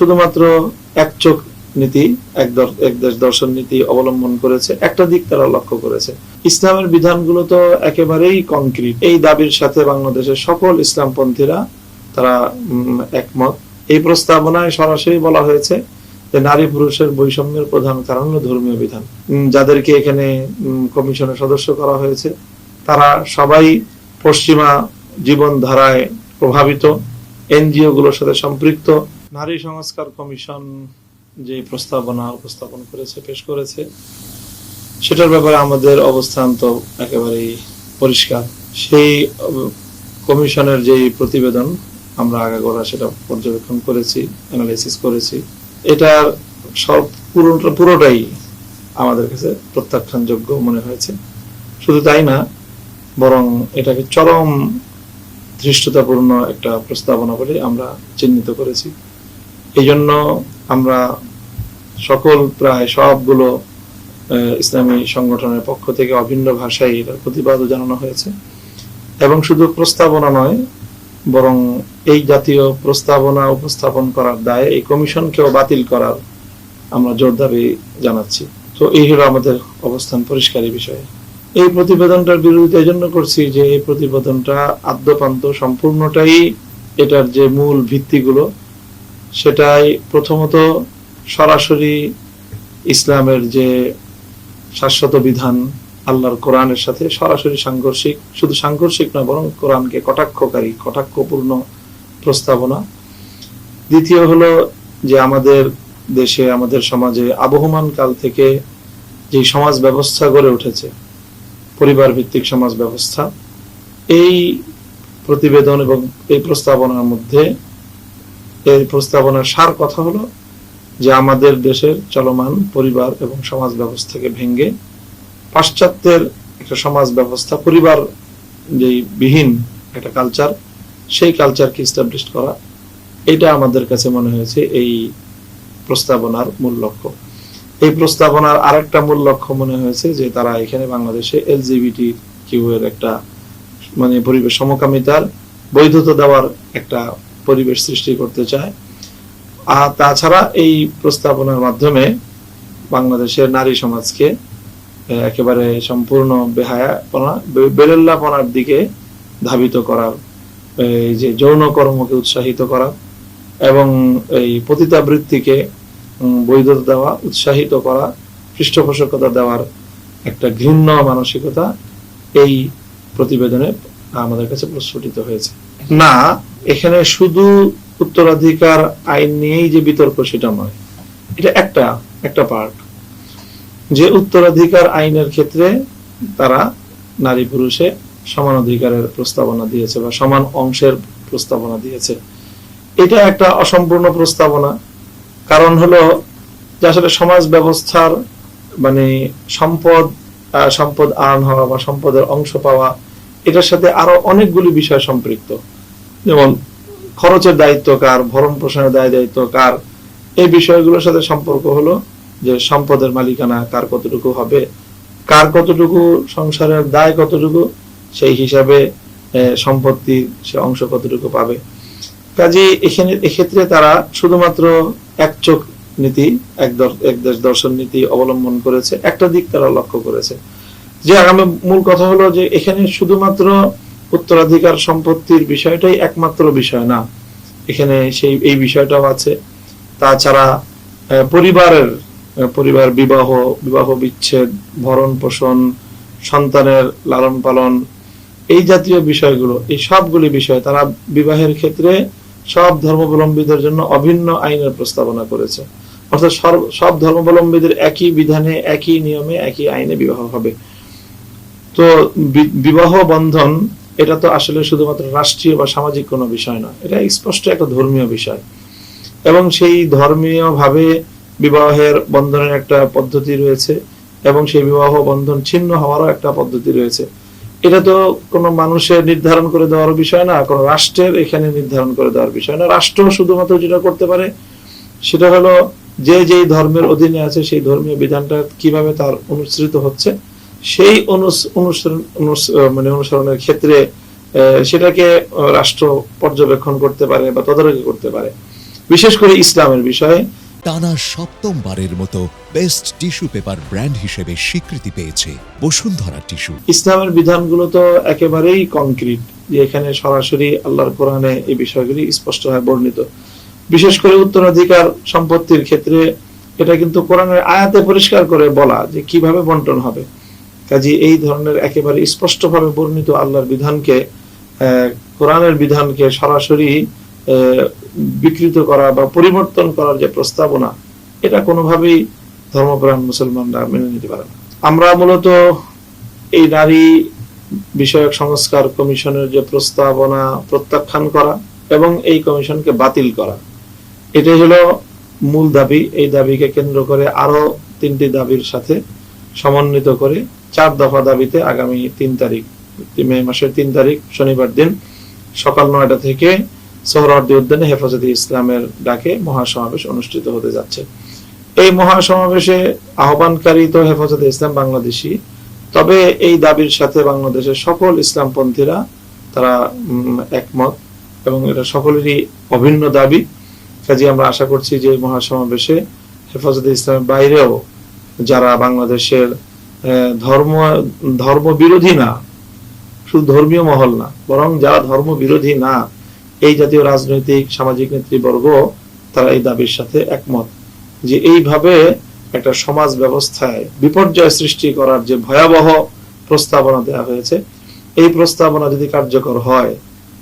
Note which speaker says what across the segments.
Speaker 1: শুধুমাত্র এক চোখ নীতি, এক দেশ দর্শন নীতি অবলম্বন করেছে, একটা দিক তারা লক্ষ্য করেছে। ইসলামের বিধানগুলো তো একেবারেই কংক্রিট এই দাবির সাথে বাংলাদেশের সকল ইসলামপন্থীরা তারা একমত। এই প্রস্তাবনায় সরাসরি বলা হয়েছে যে নারী পুরুষের বৈষম্যের প্রধান কারণ হলো ধর্মীয় বিধান। যাদেরকে এখানে কমিশনের সদস্য করা হয়েছে, তারা সবাই পশ্চিমা জীবনধারায় প্রভাবিত এনজিও গুলোর সাথে সম্পৃক্ত নারী সংস্কার কমিশন যে প্রস্তাবনা উপস্থাপন করেছে, পেশ করেছে, সেটার ব্যাপারে আমাদের অবস্থান তো একেবারেই পরিষ্কার। সেই কমিশনের যে প্রতিবেদন আমরা আগে আগাগোড়া সেটা পর্যবেক্ষণ করেছি অ্যানালাইসিস করেছি, এটার সব পুরোটা, পুরোটাই আমাদের কাছে প্রত্যাখ্যানযোগ্য মনে হয়েছে। শুধু তাই না, বরং এটাকে চরম ধৃষ্টতাপূর্ণ একটা প্রস্তাবনা বলে আমরা চিহ্নিত করেছি। এই জন্য আমরা সকল প্রায় সবগুলো ইসলামী সংগঠনের পক্ষ থেকে অভিন্ন ভাষায় এটার প্রতিবাদও জানানো হয়েছে। এবং শুধু প্রস্তাবনা নয়, বরং এই জাতীয় প্রস্তাবনা উপস্থাপন করার দায়ে এই কমিশনকেও বাতিল করার আমরা জোর দাবি জানাচ্ছি। তো এই হলো আমাদের অবস্থান পরিষ্কারী বিষয়ে। এই প্রতিবেদনটার বিরোধিতা এই জন্য করছি যে এই প্রতিবেদনটা আদ্যপান্ত, সম্পূর্ণটাই এটার যে মূল ভিত্তিগুলো সেটাই প্রথমত সরাসরি ইসলামের যে শাশ্বত বিধান আল্লাহর কোরআনের সাথে সরাসরি সাংঘর্ষিক, শুধু সাংঘর্ষিক নয়, বরং কোরআনকে কটাক্ষকারী, কটাক্ষপূর্ণ প্রস্তাবনা। দ্বিতীয় হলো যে আমাদের দেশে, আমাদের সমাজে আবহমান কাল থেকে যে সমাজ ব্যবস্থা গড়ে উঠেছে পরিবার ভিত্তিক সমাজ ব্যবস্থা, এই প্রতিবেদন এবং এই প্রস্তাবনার মধ্যে এই প্রস্তাবনার সার কথা হলো যে আমাদের দেশের চলমান পরিবার এবং সমাজ ব্যবস্থাকে ভেঙে পাশ্চাত্যের একটা সমাজ ব্যবস্থা, পরিবার যেই বিহীন একটা কালচার সেই কালচারকে ইস্টাবলিশ করা, এটা আমাদের কাছে মনে হয়েছে এই প্রস্তাবনার মূল লক্ষ্য। এই প্রস্তাবনার আরেকটা মূল লক্ষ্য মনে হয়েছে যে তারা এখানে বাংলাদেশে এলজিবিটি কিউ এর একটা মানে পরিবেশ সমকামিতার বৈধতা দেওয়ার একটা পরিবেশ সৃষ্টি করতে চায়। আর তাছাড়া এই প্রস্তাবনার মাধ্যমে বাংলাদেশের নারী সমাজকে একেবারে সম্পূর্ণ বেহায়াপনা বেরেল্লাপনার দিকে ধাবিত করার এই যে যৌন কর্মকে উৎসাহিত করা এবং এই পতিতাবৃত্তিকে বৈধতা দেওয়া, উৎসাহিত করা, পৃষ্ঠপোষকতা দেওয়ার একটা ঘৃণ্য মানসিকতা এই প্রতিবেদনে আমাদের কাছে প্রস্ফুটিত হয়েছে। না, এখানে শুধু উত্তরাধিকার আইন নিয়েই যে বিতর্ক সেটা নয়। এটা একটা একটা পার্ট যে উত্তরাধিকার আইনের ক্ষেত্রে তারা নারী পুরুষে সমান অধিকারের প্রস্তাবনা দিয়েছে বা সমান অংশের প্রস্তাবনা দিয়েছে। এটা একটা অসম্পূর্ণ প্রস্তাবনা। কারণ হলো, যে আসলে সমাজ ব্যবস্থার মানে সম্পদ সম্পদ আর্ন হওয়া বা সম্পদের অংশ পাওয়া, এটার সাথে আরও অনেকগুলি বিষয় সম্পৃক্ত। যেমন খরচের দায়িত্ব কার ভরণ পোষণের দায় দায়িত্ব কার এই বিষয়গুলোর সাথে সম্পর্ক হলো যে সম্পদের মালিকানা কার কতটুকু হবে কার কতটুকু সংসারের দায় কতটুকু সেই হিসাবে আহ, সম্পত্তির সে অংশ কতটুকু পাবে। কাজে এখানে এক্ষেত্রে তারা শুধুমাত্র এক চোখ নীতি এক এক দেশ দর্শন নীতি অবলম্বন করেছে। একটা দিক তারা লক্ষ্য করেছে। যে আগামী মূল কথা হলো যে এখানে শুধুমাত্র উত্তরাধিকার সম্পত্তির বিষয়টাই একমাত্র বিষয় না। এখানে সেই, এই বিষয়টাও আছে। তাছাড়া পরিবারের পরিবার বিবাহ বিবাহ বিচ্ছেদ, ভরণ পোষণ, সন্তানের লালন পালন, এই জাতীয় বিষয়গুলো, এই সবগুলি বিষয় তারা বিবাহের ক্ষেত্রে সব ধর্মাবলম্বীদের জন্য অভিন্ন আইনের প্রস্তাবনা করেছে। অর্থাৎ সব ধর্মাবলম্বীদের একই বিধানে, একই নিয়মে, একই আইনে বিবাহ হবে। তো বিবাহ বন্ধন এটা তো আসলে শুধুমাত্র রাষ্ট্রীয় বা সামাজিক কোনো বিষয় না এটা স্পষ্ট একটা ধর্মীয় বিষয়। এবং সেই ধর্মীয় ভাবে বিবাহের বন্ধনের একটা পদ্ধতি রয়েছে এবং সেই বিবাহ বন্ধন ছিন্ন হওয়ারও একটা পদ্ধতি রয়েছে। এটা তো কোনো মানুষের নির্ধারণ করে দেওয়ার বিষয় না, কোনো রাষ্ট্রের এখানে নির্ধারণ করে দেওয়ার বিষয় না। রাষ্ট্র শুধুমাত্র যেটা করতে পারে সেটা হলো যে যেই ধর্মের অধীনে আছে সেই ধর্মীয় বিধানটা কীভাবে তার অনুসৃত হচ্ছে সেই মানে অনুসরণের ক্ষেত্রে সেটাকে রাষ্ট্র পর্যবেক্ষণ করতে পারে বা তদারকি করতে পারে। বিশেষ করে ইসলামের বিষয়ে।
Speaker 2: টানা সপ্তমবারের মতো বেস্ট টিস্যু পেপার ব্র্যান্ড হিসেবে স্বীকৃতি পেয়েছে বসুন্ধরা টিস্যু।
Speaker 1: ইসলামের বিধানগুলো তো একেবারেই কংক্রিট যে এখানে সরাসরি আল্লাহর কোরআনে এই বিষয়গুলি স্পষ্টভাবে বর্ণিত। বিশেষ করে উত্তরাধিকার সম্পত্তির ক্ষেত্রে এটা কিন্তু কোরআনের আয়াতে পরিষ্কার করে বলা যে কীভাবে বন্টন হবে। কাজে এই ধরনের একেবারে স্পষ্টভাবে বর্ণিত আল্লাহর বিধানকে কোরআনের বিধানকে সরাসরি বিকৃত করা বা পরিবর্তন করার যে প্রস্তাবনা, এটা কোনোভাবেই ধর্মপ্রাণ মুসলমানরা মেনে নিতে পারে না। আমরা মূলত এই নারী বিষয়ক সংস্কার কমিশনের যে প্রস্তাবনা প্রত্যাখ্যান করা এবং এই কমিশনকে বাতিল করা, এটাই হলো মূল দাবি। এই দাবিকে কেন্দ্র করে আরও তিনটি দাবির সাথে সমন্বিত করে চার দফা দাবিতে আগামী তিন তারিখ, মে মাসের তিন তারিখ, শনিবার দিন সকাল নয়টা থেকে সোহরাওয়ার্দী উদ্যানে হেফাজতে ইসলামের ডাকে মহাসমাবেশ অনুষ্ঠিত হতে যাচ্ছে। এই মহাসমাবেশে আহ্বানকারী তো হেফাজতে ইসলাম বাংলাদেশী। তবে এই দাবির সাথে বাংলাদেশের সকল ইসলামপন্থীরা তারা একমত এবং এটা সকলেরই অভিন্ন দাবি। কাজে আমরা আশা করছি যে মহাসমাবেশে হেফাজতে ইসলামের বাইরেও যারা বাংলাদেশের ধর্ম ধর্ম বিরোধী না, শুধু ধর্মীয় মহল না, বরং যারা ধর্ম বিরোধী না, এই জাতীয় রাজনৈতিক, সামাজিক নেতৃবর্গ, তারা এই দাবির সাথে একমত যে এইভাবে একটা সমাজ ব্যবস্থায় বিপর্যয় সৃষ্টি করার যে ভয়াবহ প্রস্তাবনা দেওয়া হয়েছে, এই প্রস্তাবনা যদি কার্যকর হয়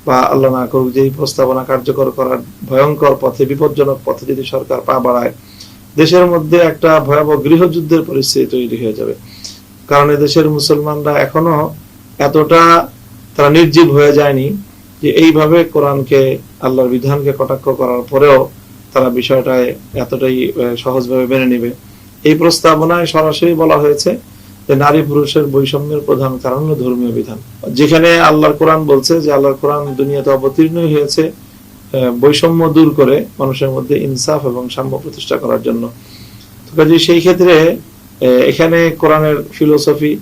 Speaker 1: বা আল্লাহ না করুক যে এই প্রস্তাবনা কার্যকর করার ভয়ঙ্কর পথে, বিপজ্জনক পথে যদি সরকার পা বাড়ায় দেশের মধ্যে একটা ভয়াবহ গৃহযুদ্ধের পরিস্থিতি তৈরি হয়ে যাবে। কারণ দেশের মুসলমানরা এখনও এতটা তারা নির্জীব হয়ে যায়নি যে এইভাবে কোরআনকে, আল্লাহর বিধানকে কটাক্ষ করার পরেও তারা বিষয়টায় এতটাই সহজভাবে মেনে নেবে। এই প্রস্তাবনায় সরাসরি বলা হয়েছে যে নারী পুরুষের বৈষম্যের প্রধান কারণ ধর্মীয় বিধান। যেখানে আল্লাহর কোরআন বলছে যে আল্লাহর কোরআন দুনিয়াতে অবতীর্ণই হয়েছে। বৈষম্য দূর করে মানুষের মধ্যে ইনসাফ এবং সাম্য প্রতিষ্ঠা করার জন্য। তো কাজে সেই ক্ষেত্রে এখানে কোরআনের ফিলোসফি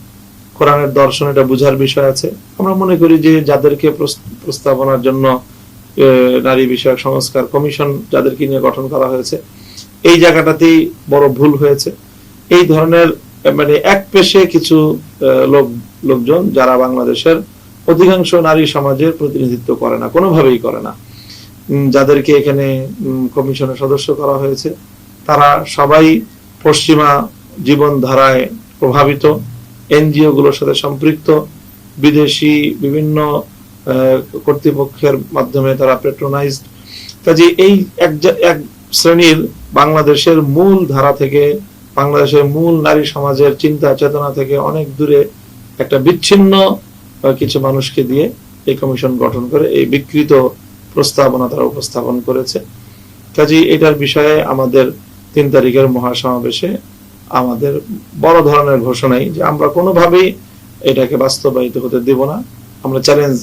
Speaker 1: কোরআনের দর্শন এটা বুঝার বিষয় আছে। আমরা মনে করি যে যাদেরকে প্রস্তাবনার জন্য নারী বিষয়ক সংস্কার কমিশন যাদেরকে নিয়ে গঠন করা হয়েছে, এই জায়গাটাতেই বড় ভুল হয়েছে। এই ধরনের মানে এক পেশে কিছু লোক, লোকজন যারা বাংলাদেশের অধিকাংশ নারী সমাজের প্রতিনিধিত্ব করে না, কোনোভাবেই করে না। যাদেরকে এখানে কমিশনের সদস্য করা হয়েছে, তারা সবাই পশ্চিমা জীবনধারায় প্রভাবিত এনজিও গুলোর সাথে সম্পৃক্ত, বিদেশি বিভিন্ন কর্তৃপক্ষের মাধ্যমে তারা পেট্রোনাইজড কাজে এই এক এক শ্রেণির বাংলাদেশের মূল ধারা থেকে, বাংলাদেশের মূল নারী সমাজের চিন্তা চেতনা থেকে অনেক দূরে একটা বিচ্ছিন্ন কিছু মানুষকে দিয়ে এই কমিশন গঠন করে, এই বিকৃত প্রস্তাবনা তারা উপস্থাপন করেছে। কাজে এটার বিষয়ে আমাদের তিন তারিখের মহাসমাবেশে আমাদের বড় ধরনের ঘোষণাই যে আমরা কোনোভাবেই এটাকে বাস্তবায়িত হতে দেব না। আমরা চ্যালেঞ্জ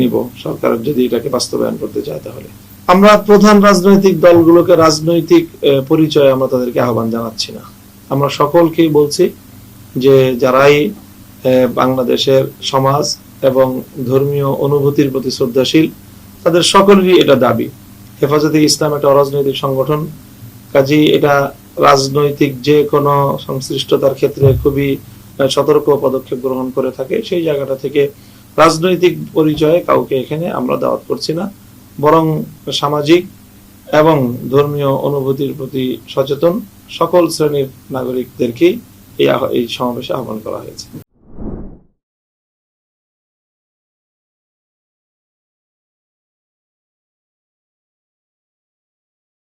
Speaker 1: নিব সরকার যদি এটাকে বাস্তবায়ন করতে চায় তাহলে। আমরা প্রধান রাজনৈতিক দলগুলোকে রাজনৈতিক পরিচয় আমরা তাদেরকে আহ্বান জানাচ্ছি না। আমরা সকলকেই বলছি যে যারাই বাংলাদেশের সমাজ এবং ধর্মীয় অনুভূতির প্রতি শ্রদ্ধাশীল তাদের সকলেরই এটা দাবি। হেফাজতে ইসলাম একটা অরাজনৈতিক সংগঠন। কাজেই এটা রাজনৈতিক যে কোনো সংশ্লিষ্টতার ক্ষেত্রে খুবই সতর্ক পদক্ষেপ গ্রহণ করে থাকে, সেই জায়গাটা থেকে রাজনৈতিক পরিচয়ে কাউকে এখানে আমরা দাওয়াত করছি না। বরং সামাজিক এবং ধর্মীয় অনুভূতির প্রতি সচেতন সকল শ্রেণির নাগরিকদেরকেই এই সমাবেশে আহ্বান করা হয়েছে।